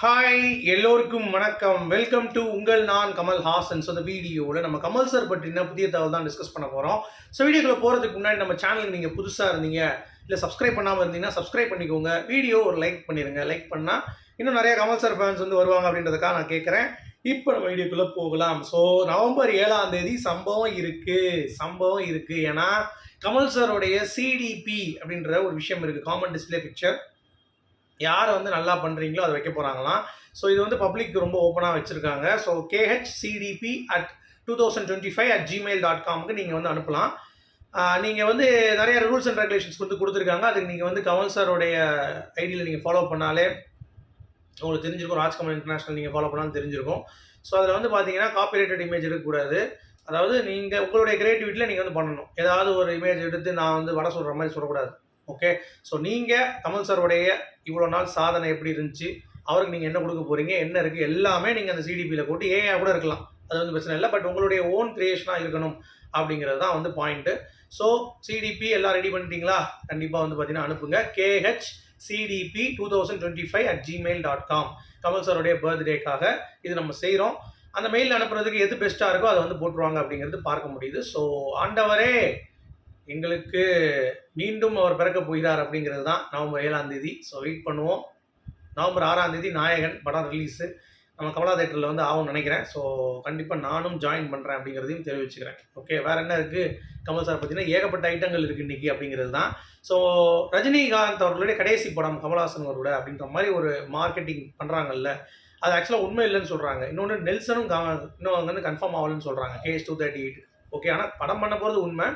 Hi எல்லோருக்கும் வணக்கம். Welcome to உங்கள் நான் கமல் ஹாசன். ஸோ இந்த வீடியோவில் நம்ம கமல் சார் பற்றின புதிய தகவல் தான் டிஸ்கஸ் பண்ண போகிறோம் ஸோ வீடியோக்குள்ள போகிறதுக்கு முன்னாடி நம்ம சேனலுக்கு நீங்கள் புதுசாக இருந்தீங்க இல்லை சப்ஸ்கிரைப் பண்ணாமல் இருந்தீங்கன்னா சப்ஸ்கிரைப் பண்ணிக்கோங்க. வீடியோ ஒரு லைக் பண்ணிடுங்க லைக் பண்ணால் இன்னும் நிறைய கமல் சார் ஃபேன்ஸ் வந்து வருவாங்க அப்படின்றதுக்காக நான் கேட்குறேன் இப்போ நம்ம வீடியோக்குள்ளே போகலாம். ஸோ நவம்பர் ஏழாம் தேதி சம்பவம் இருக்குது சம்பவம் இருக்குது ஏன்னா கமல் சாருடைய சிடிபி அப்படின்ற ஒரு விஷயம் இருக்குது காமன் டிஸ்ப்ளே பிக்சர் யாரை வந்து நல்லா பண்ணுறீங்களோ அதை வைக்க போகிறாங்களாம் ஸோ இது வந்து பப்ளிக் ரொம்ப ஓப்பனாக வச்சுருக்காங்க. So KH CDP at two thousand twenty five at Gmail dot காமுக்கு நீங்கள் வந்து அனுப்பலாம். நீங்கள் வந்து நிறைய ரூல்ஸ் அண்ட் ரெகுலேஷன்ஸ் வந்து கொடுத்துருக்காங்க. அதுக்கு நீங்கள் வந்து கமல் சாரோடைய ஐடியில் நீங்கள் ஃபாலோ பண்ணாலே உங்களுக்கு தெரிஞ்சிருக்கும். ராஜ்கமல் இன்டர்நேஷனல் நீங்கள் ஃபாலோ பண்ணாலும் தெரிஞ்சிருக்கும். ஸோ அதில் வந்து பார்த்தீங்கன்னா காப்பிரைட்டட் இமேஜ் இருக்கக்கூடாது அதாவது நீங்கள் உங்களுடைய கிரியேட்டிவிட்டியில் நீங்கள் வந்து பண்ணணும். ஏதாவது ஒரு இமேஜ் எடுத்து நான் வந்து வட சொல்கிற மாதிரி சொல்லக்கூடாது. ஓகே ஸோ நீங்கள் தமிழ் சாரோடைய இவ்வளோ நாள் சாதனை எப்படி இருந்துச்சு? அவருக்கு நீங்கள் என்ன கொடுக்க போகிறீங்க என்ன இருக்குது எல்லாமே நீங்கள் அந்த சிடிபியில் போட்டு ஏஐ கூட இருக்கலாம். அது வந்து பிரச்சனை இல்லை. பட் உங்களுடைய ஓன் கிரியேஷனாக இருக்கணும் அப்படிங்கிறது தான் வந்து பாயிண்ட்டு ஸோ சிடிபி எல்லாம் ரெடி பண்ணிட்டீங்களா? கண்டிப்பாக வந்து பார்த்தீங்கன்னா அனுப்புங்க. KH CDP two thousand twenty five at Gmail dot com Kamal சாரோடைய பர்த்டேக்காக இது நம்ம செய்கிறோம் அந்த மெயில் அனுப்புறதுக்கு எது பெஸ்ட்டாக இருக்கோ அதை வந்து போட்டுருவாங்க அப்படிங்கிறது பார்க்க முடியுது. ஸோ ஆண்டவரே! எங்களுக்கு மீண்டும் அவர் பிறக்க போகிறார் அப்படிங்கிறது தான் நவம்பர் ஏழாம் தேதி. ஸோ வெயிட் பண்ணுவோம். நவம்பர் ஆறாம் தேதி நாயகன் படம் ரிலீஸு நம்ம கமலா தேட்டரில் வந்து ஆகும்னு நினைக்கிறேன். ஸோ கண்டிப்பாக நானும் ஜாயின் பண்ணுறேன் அப்படிங்கிறதையும் தெரிவிச்சுக்கிறேன். ஓகே வேறு என்ன இருக்குது கமல் சார் பார்த்தீங்கன்னா ஏகப்பட்ட ஐட்டங்கள் இருக்குது இன்றைக்கி அப்படிங்கிறது தான். ஸோ ரஜினிகாந்த் அவர்களுடைய கடைசி படம் கமல்ஹாசன் அவரோட அப்படின்ற மாதிரி ஒரு மார்க்கெட்டிங் பண்ணுறாங்கல்ல அது ஆக்சுவலாக உண்மை இல்லைன்னு சொல்கிறாங்க இன்னொன்று நெல்சனும் க- இன்னும் வந்து கன்ஃபார்ம் ஆகலன்னு சொல்கிறாங்க KS two thirty eight okay ஆனால் படம் பண்ண போகிறது உண்மை.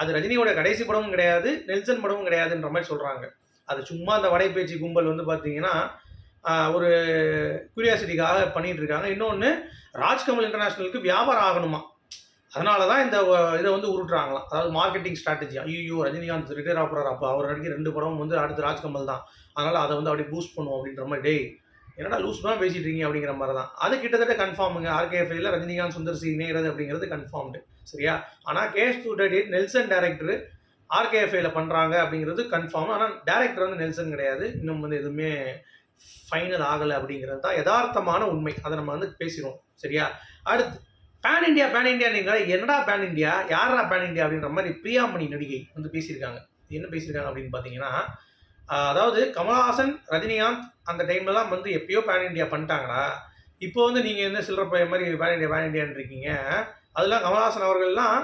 அது ரஜினியோட கடைசி படமும் கிடையாது நெல்சன் படமும் கிடையாதுன்ற மாதிரி சொல்கிறாங்க அது சும்மா அந்த வடைப்பேச்சு கும்பல் வந்து பார்த்தீங்கன்னா ஒரு குரியாசிட்டிக்காக பண்ணிகிட்டு இருக்காங்க. இன்னொன்று ராஜ்கமல் இன்டர்நேஷ்னலுக்கு வியாபாரம் ஆகணுமா? அதனால தான் இந்த இதை வந்து உருட்டுறாங்களாம். அதாவது மார்க்கெட்டிங் ஸ்ட்ராட்டஜி ஐயோ ரஜினிகாந்த் ரிட்டையர் ஆகிறார் அப்போ அவர் நடிக்க ரெண்டு படமும் வந்து அடுத்து ராஜ்கமல் தான். அதனால் அதை வந்து அப்படியே பூஸ்ட் பண்ணுவோம் அப்படின்ற மாதிரி. டே என்னடா லூஸ் தான் பேசிட்டு இருக்கீங்க அப்படிங்கிற மாதிரி தான் அது கிட்டத்தட்ட கன்ஃபார்முங்க ஆர்கேஎஃப்ஐல ரஜினிகாந்த் சுந்தர் சி இணைகிறது அப்படிங்கிறது கன்ஃபார்ம்டு சரியா? ஆனால் KS two date Nelson director ஆர்கேஎஃப்ஐல பண்ணுறாங்க அப்படிங்கிறது கன்ஃபார்ம் ஆனால் டேரக்டர் வந்து நெல்சன் கிடையாது. இன்னும் வந்து எதுவுமே ஃபைனல் ஆகலை அப்படிங்கிறது தான் யதார்த்தமான உண்மை. அதை நம்ம வந்து பேசிடுவோம். சரியா? அடுத்து பேன் இண்டியா பேன் இண்டியா நீங்கள் என்னடா பேன் இண்டியா யாரா பேன் இண்டியா அப்படின்ற மாதிரி பிரியாமணி நடிகை வந்து பேசியிருக்காங்க. என்ன பேசியிருக்காங்க அப்படின்னு பார்த்தீங்கன்னா அதாவது கமலஹாசன் ரஜினிகாந்த் அந்த டைம்லலாம் வந்து எப்பயோ பேன் இண்டியா பண்ணிட்டாங்கடா. இப்போ வந்து நீங்கள் என்ன சில்லற பையன் மாதிரி பேன் இண்டியா பேன் இண்டியான்றிருக்கீங்க அதெல்லாம் கமல்ஹாசன் அவர்கள்லாம்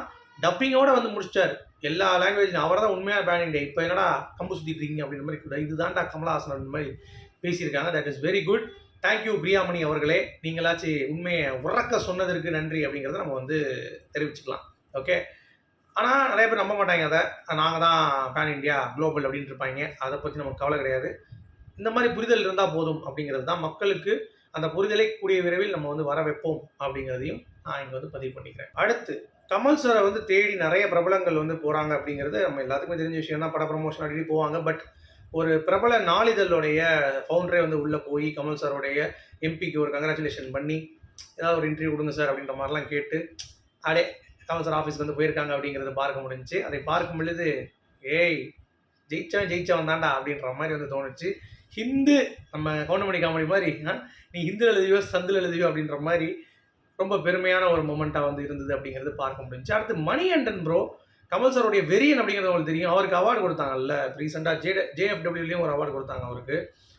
டப்பிங்கோட வந்து முடிச்சிட்டார். எல்லா லாங்குவேஜ்லையும் அவர் தான் உண்மையாக பேன் இண்டியா இப்போ என்னடா கம்பு சுற்றிட்டு இருக்கீங்க அப்படின்ற மாதிரி கூட இதுதான்டா கமல்ஹாசன் அப்படின்ற மாதிரி பேசியிருக்காங்க. That is very good thank you Priyamani அவர்களே. நீங்களாச்சும் உண்மையை உறக்க சொன்னதற்கு நன்றி அப்படிங்கிறத நம்ம வந்து தெரிவிச்சுக்கலாம். ஓகே ஆனால் நிறைய பேர் நம்ப மாட்டாங்க அதை. நாங்கள் தான் பேன் இண்டியா குளோபல் அப்படின்ட்டு இருப்பாங்க. அதை பற்றி நமக்கு கவலை கிடையாது. இந்த மாதிரி புரிதல் இருந்தால் போதும் அப்படிங்கிறது தான் மக்களுக்கு அந்த புரிதலை கூடிய விரைவில் நம்ம வந்து வர வைப்போம் அப்படிங்கிறதையும் நான் இங்கே வந்து பதிவு பண்ணிக்கிறேன். அடுத்து கமல் சாரை வந்து தேடி நிறைய பிரபலங்கள் வந்து போகிறாங்க அப்படிங்கிறது நம்ம எல்லாத்துக்குமே தெரிஞ்ச விஷயம் தான். பட ப்ரமோஷன் அடிக்கடி போவாங்க. பட் ஒரு பிரபல நாளிதழுடைய ஃபவுண்டரே வந்து உள்ளே போய் கமல் சாரோடைய எம்பிக்கு ஒரு கங்க்ராச்சுலேஷன் பண்ணி ஏதாவது ஒரு இன்டர்வியூ கொடுங்க சார் அப்படின்ற மாதிரிலாம் கேட்டு அடே கவுன்சிலர் சார் ஆஃபீஸ்க்கு வந்து போயிருக்காங்க அப்படிங்கிறத பார்க்க முடிஞ்சுச்சு. அதை பார்க்கும் பொழுது ஏய் ஜெயிச்சவன் ஜெயிச்சவன் தாண்டா அப்படின்ற மாதிரி வந்து தோணுச்சு. ஹிந்து நம்ம கவுண்டமணி காமெடி மாதிரி நீ ஹிந்து எழுதியோ சந்தில் எழுதியோ அப்படின்ற மாதிரி ரொம்ப பெருமையான ஒரு மொமெண்ட்டாக வந்து இருந்தது அப்படிங்கிறது பார்க்க முடிஞ்சுச்சு. அடுத்து மணிகண்டன் ப்ரோ கமல் சாருடைய வெறியன் அப்படிங்கிறது உங்களுக்கு தெரியும். அவருக்கு அவார்டு கொடுத்தாங்கல்ல. ரீசெண்டாக ஜே ஜேஎஃப்டபிள்யூலையும் ஒரு அவார்டு கொடுத்தாங்க அவருக்கு.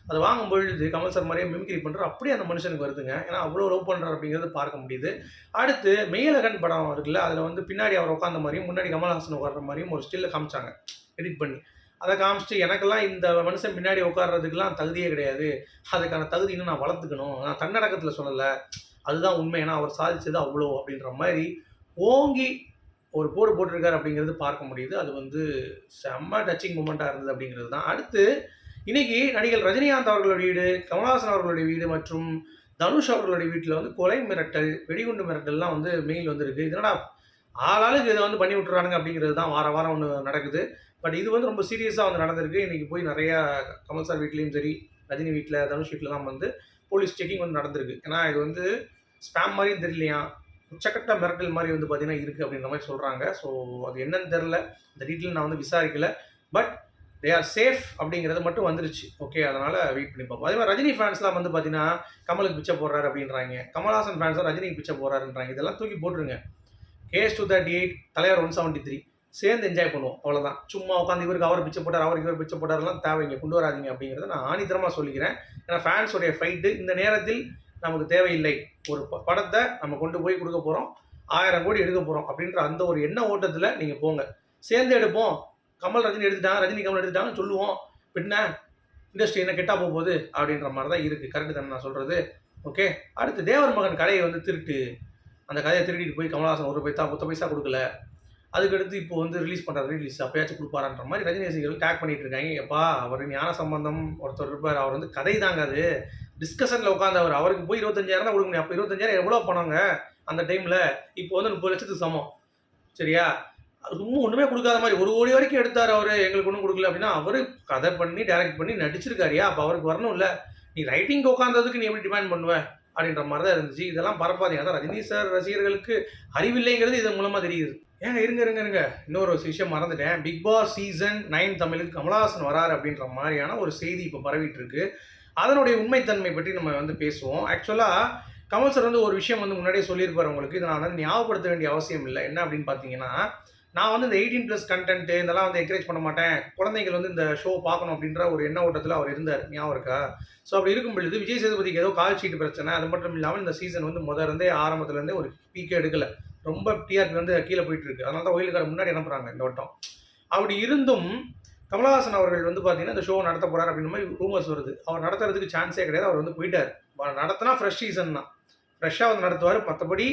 அது வாங்கும் பொழுது கமல் சார் மாதிரியே மிமிக்ரி பண்ணுற அப்படியே அந்த மனுஷனுக்கு வருதுங்க. ஏன்னா அவ்வளோ லவ் பண்ணுறாரு அப்படிங்கிறது பார்க்க முடியுது. அடுத்து மெய்யழகன் படம் இருக்குல்ல அதில் வந்து பின்னாடி அவர் உட்காந்த மாதிரியும் முன்னாடி கமல்ஹாசன் உட்கார்ற மாதிரியும் ஒரு ஸ்டில்ல காமிச்சாங்க. எடிட் பண்ணி. அதை காமிச்சிட்டு எனக்கெல்லாம் இந்த மனுஷன் பின்னாடி உட்காடுறதுக்கெல்லாம் தகுதியே கிடையாது. அதுக்கான தகுதி இன்னும் நான் வளர்த்துக்கணும். நான் தன்னடக்கத்தில் சொல்லலை. அதுதான் உண்மை. ஏன்னா அவர் சாதிச்சது அவ்வளோ. அப்படின்ற மாதிரி ஓங்கி ஒரு போடு போட்டிருக்காரு அப்படிங்கிறது பார்க்க முடியுது. அது வந்து செம்ம டச்சிங் மூமெண்ட்டாக இருந்தது அப்படிங்கிறது தான். அடுத்து இன்னைக்கு நடிகர் ரஜினிகாந்த் அவர்களுடைய வீடு கமல்ஹாசன் அவர்களுடைய வீடு மற்றும் தனுஷ் அவர்களுடைய வீட்டில் வந்து கொலை மிரட்டல் வெடிகுண்டு மிரட்டல்லாம் வந்து மெயில் வந்திருக்கு. இதனடா ஆளாளுக்கு இதை வந்து பண்ணி விட்டுறானுங்க அப்படிங்கிறது தான் வார வாரம் ஒன்று நடக்குது. பட் இது வந்து ரொம்ப சீரியஸாக வந்து நடந்திருக்கு. இன்னைக்கு போய் நிறையா கமல் சார் வீட்லேயும் சரி ரஜினி வீட்டில் தனுஷ் வீட்டிலலாம் வந்து போலீஸ் செக்கிங் வந்து நடந்திருக்கு. ஏன்னா இது வந்து ஸ்பேம் மாதிரியும் தெரியலையா? உச்சக்கட்ட மிரட்டல் மாதிரி வந்து பார்த்தீங்கன்னா இருக்குது அப்படின்ற மாதிரி சொல்கிறாங்க ஸோ அது என்னன்னு தெரில இந்த டீட்டெயில் நான் வந்து விசாரிக்கல. பட் தே ஆர் சேஃப் அப்படிங்கிறது மட்டும் வந்துருச்சு. ஓகே அதனால் வெயிட் பண்ணி பார்ப்போம். அதே மாதிரி ரஜினி ஃபேன்ஸ்லாம் வந்து பார்த்தீங்கன்னா கமலுக்கு பிச்சை போடுறாரு அப்படின்றாங்க. கமல்ஹாசன் ஃபேன்ஸாக ரஜினிக்கு பிச்சை போடுறாருன்றாங்க. இதெல்லாம் தூக்கி போட்டுருங்க. கேஎஸ் டூ தேர்ட்டி எயிட் தலைவர் ஒன் செவன்ட்டி த்ரீ சேர்ந்து என்ஜாய் பண்ணுவோம். அவ்வளோதான் சும்மா உட்காந்து இவருக்கு அவர் பிச்சை போட்டார் அவருக்கு இவர் பிச்சை போட்டார்லாம் தேவைங்க. கொண்டு வராதீங்க அப்படிங்கிறத நான் ஆணித்தரமாக சொல்லிக்கிறேன். ஏன்னா ஃபேன்ஸுடைய ஃபைட்டு இந்த நேரத்தில் நமக்கு தேவையில்லை. ஒரு ப- படத்தை நம்ம கொண்டு போய் கொடுக்க போகிறோம் ஆயிரம் கோடி எடுக்க போகிறோம் அப்படின்ற அந்த ஒரு எண்ண ஓட்டத்தில் நீங்கள் போங்க. சேர்ந்து எடுப்போம். கமல் ரஜினி எடுத்துட்டாங்க ரஜினி கமல் எடுத்துட்டாங்கன்னு சொல்லுவோம். பின்ன இண்டஸ்ட்ரி என்ன கெட்டா போக போகுது அப்படின்ற மாதிரி தான் இருக்குது கரெக்டு தானே நான் சொல்கிறது ஓகே அடுத்து தேவர் மகன் கதையை வந்து திருட்டு. அந்த கதையை திருடிட்டு போய் கமல்ஹாசன் ஒரு பைசா பத்து பைசா கொடுக்கல. அதுக்கடுத்து இப்போ வந்து ரிலீஸ் பண்ணுறாரு ரிலீஸ் அப்பயாச்சும் கொடுப்பாரான்ற மாதிரி ரஜினி ரசிகர்கள் டேக் பண்ணிட்டு இருக்காங்க. எப்பா அவர் ஞான சம்பந்தம் ஒருத்தர் இருப்பார். அவர் வந்து கதை தாங்க அது. டிஸ்கஷனில் உட்காந்தவர் அவருக்கு போய் இருபத்தஞ்சாயிரம் தான் கொடுக்க முடியும். அப்போ இருபத்தஞ்சாயிரம் எவ்வளோ பணங்க அந்த டைமில் இப்போ வந்து முப்பது லட்சத்துக்கு சமம். சரியா? ரொம்ப ஒன்றுமே கொடுக்காத மாதிரி. ஒரு கோடி வரைக்கும் எடுத்தார் அவர். எங்களுக்கு ஒன்றும் கொடுக்கல அப்படின்னா அவர் கதை பண்ணி டைரக்ட் பண்ணி நடிச்சிருக்காருயா? அப்போ அவருக்கு வரணும்ல நீ ரைட்டிங் உட்காந்ததுக்கு நீ எப்படி டிமாண்ட் பண்ணுவ? அப்படின்ற மாதிரி தான் இருந்துச்சு. இதெல்லாம் பரப்பாதீங்க. அதான் ரஜினி சார் ரசிகர்களுக்கு அறிவில்லைங்கிறது இதன் மூலமாக தெரியுது. ஏங்க இருங்க இருங்க இருங்க. இன்னொரு விஷயம் மறந்துட்டேன். பிக் பாஸ் சீசன் நைன் தமிழுக்கு கமலஹாசன் வராரு அப்படின்ற மாதிரியான ஒரு செய்தி இப்போ பரவிட்டு இருக்கு அதனுடைய உண்மைத்தன்மை பற்றி நம்ம வந்து பேசுவோம். ஆக்சுவலாக கமல் சார் வந்து ஒரு விஷயம் வந்து முன்னாடியே சொல்லியிருப்பார் உங்களுக்கு. இதை நான் வந்து ஞாபகப்படுத்த வேண்டிய அவசியம் இல்லை. என்ன அப்படின்னு பார்த்தீங்கன்னா நான் வந்து இந்த எயிட்டீன் ப்ளஸ் கண்டென்ட் இதெல்லாம் வந்து என்கரேஜ் பண்ண மாட்டேன். குழந்தைகள் வந்து இந்த ஷோ பார்க்கணும் அப்படின்ற ஒரு எண்ண ஓட்டத்தில் அவர் இருந்தார். ஞாபகம் இருக்கா? ஸோ அப்படி இருக்கும் பொழுது விஜய் சேதுபதிக்கு ஏதோ கால் ஷீட் பிரச்சனை. அது மட்டும் இல்லாமல் இந்த சீசன் வந்து முதல்ல இருந்தே ஆரம்பத்துல ஒரு பீக்கே எடுக்கல. ரொம்ப டிஆர்பி வந்து கீழே போயிட்டு இருக்கு. அதனால தான் ஒயிலுக்கார முன்னாடி அனுப்புறாங்க இந்த வட்டம். அப்படி இருந்தும் கமலஹாசன் அவர்கள் வந்து பார்த்தீங்கன்னா இந்த ஷோ நடத்த போகிறார் அப்படின்ற மாதிரி ரூமர்ஸ் வருது. அவர் நடத்துறதுக்கு சான்ஸே கிடையாது. அவர் வந்து போயிட்டார். நடத்தினா ஃப்ரெஷ் சீசன் தான். ஃப்ரெஷ்ஷாக வந்து நடத்துவார். மற்றபடி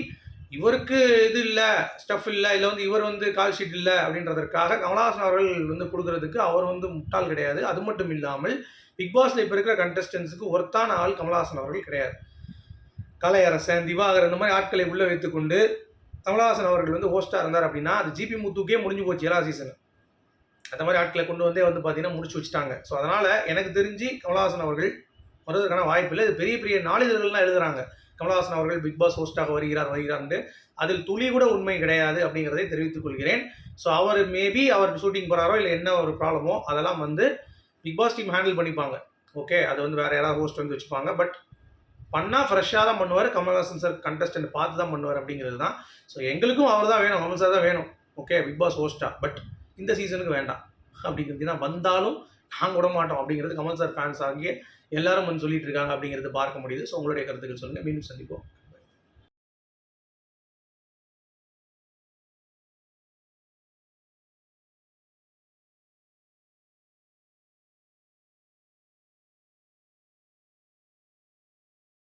இவருக்கு இது இல்லை ஸ்டஃப் இல்லை இல்லை வந்து இவர் வந்து கால் ஷீட் இல்லை அப்படின்றதற்காக கமலஹாசன் அவர்கள் வந்து கொடுக்கறதுக்கு அவர் வந்து முட்டாள் கிடையாது. அது மட்டும் இல்லாமல் பிக் பாஸில் இப்போ இருக்கிற கண்டஸ்டன்ஸுக்கு ஒருத்தான ஆள் கமலஹாசன் அவர்கள் கிடையாது. கலையரசன் திவாகர் இந்த மாதிரி ஆட்களை உள்ளே வைத்துக்கொண்டு கமலஹாசன் அவர்கள் வந்து ஹோஸ்டாக இருந்தார் அப்படின்னா அது ஜிபி முத்துக்கே முடிஞ்சு போச்சு எல்லா சீசன் அந்த மாதிரி ஆட்களை கொண்டு வந்தே வந்து பார்த்தீங்கன்னா முடிச்சு வச்சுட்டாங்க. ஸோ அதனால் எனக்கு தெரிஞ்சு கமலஹாசன் அவர்கள் வருவதற்கான வாய்ப்பு இல்லை. இது பெரிய பெரிய நாளிதழ்கள்லாம் எழுதுகிறாங்க கமலஹாசன் அவர்கள் பிக் பாஸ் ஹோஸ்டாக வருகிறார் வருகிறார்னு அதில் துளி கூட உண்மை கிடையாது அப்படிங்கிறதை தெரிவித்துக் கொள்கிறேன். ஸோ அவர் மேபி அவர் ஷூட்டிங் போகிறாரோ இல்லை என்ன ஒரு ப்ராப்ளமோ அதெல்லாம் வந்து பிக் பாஸ் டீம் ஹேண்டில் பண்ணிப்பாங்க. ஓகே அது வந்து வேறு யாராவது ஹோஸ்ட் வந்து வச்சுப்பாங்க. பட் பண்ணால் ஃப்ரெஷ்ஷாக தான் பண்ணுவார். கமல்ஹாசன் சார் கண்டஸ்டன்ட் பார்த்து தான் பண்ணுவார் அப்படிங்கிறது தான். ஸோ எங்களுக்கும் அவர் தான் வேணும். கமல் சார் தான் வேணும். ஓகே பிக் பாஸ் ஹோஸ்டா பட் இந்த சீசனுக்கு வேண்டாம். அப்படிங்கிறது தான் வந்தாலும் நாங்கள் விட மாட்டோம் அப்படிங்கிறது கமல் சார் ஃபேன்ஸ் ஆகிய எல்லாரும் வந்து சொல்லிட்டு இருக்காங்க அப்படிங்கிறது பார்க்க முடியுது. ஸோ உங்களுடைய கருத்துக்கள் சொல்லுங்கள் மீண்டும் சந்திப்போம்.